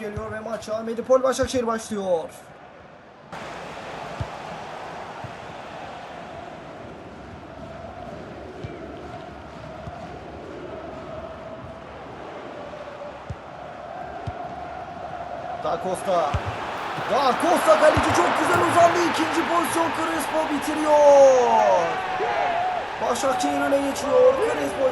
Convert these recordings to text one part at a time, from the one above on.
geliyor ve maça Medipol Başakşehir başlıyor. Da Costa. Da Costa kaleci çok güzel uzandı. İkinci pozisyon Crespo bitiriyor. Başakşehir öne geçiyor Crespo'yla.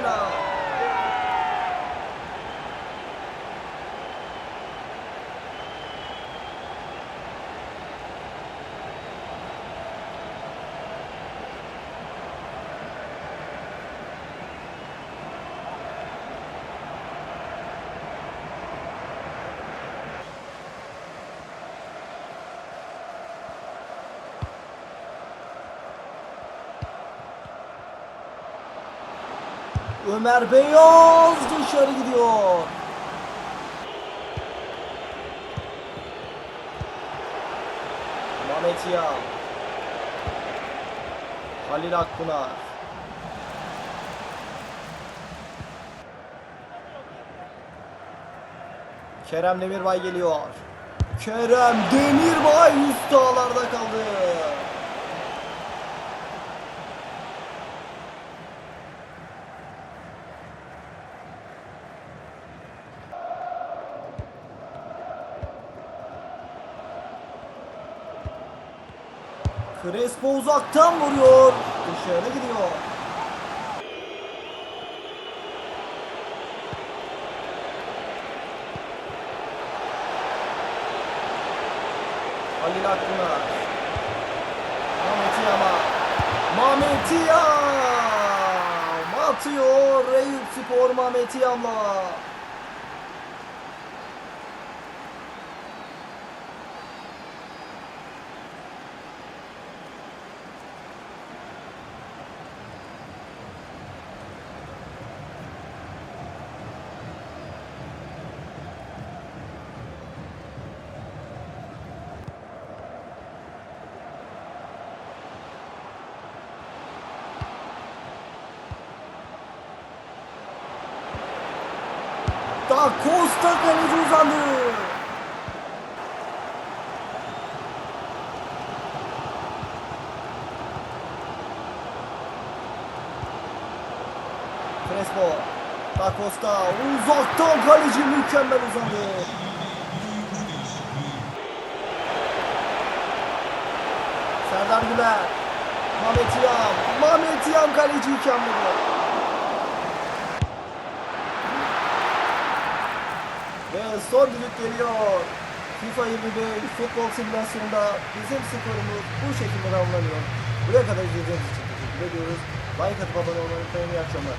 Ömer Beyaz dışarı gidiyor. Mehmet Yağ. Halil Akpınar. Kerem Demirbay geliyor. Kerem Demirbay üst ağlarda kaldı. Crespo uzaktan vuruyor. Dışarı gidiyor. Halil Akpınar. Mehmet Yama. Mehmet Yam. Atıyor Eyüp Spor Mehmet Yam'la. Da Costa kaleci uzandı. Crespo. Da Costa uzaktan kaleci mükemmel uzandı. Serdar Güler. Mehmet Yam. Mehmet Yam kaleci mükemmel. Ve son düdük geliyor. FIFA 25 futbol simülasyonunda bizim skorumuz bu şekilde damlanıyor. Buraya kadar izlediğiniz için teşekkür ediyoruz. Like atıp abone olmayı unutmayın. İyi akşamlar.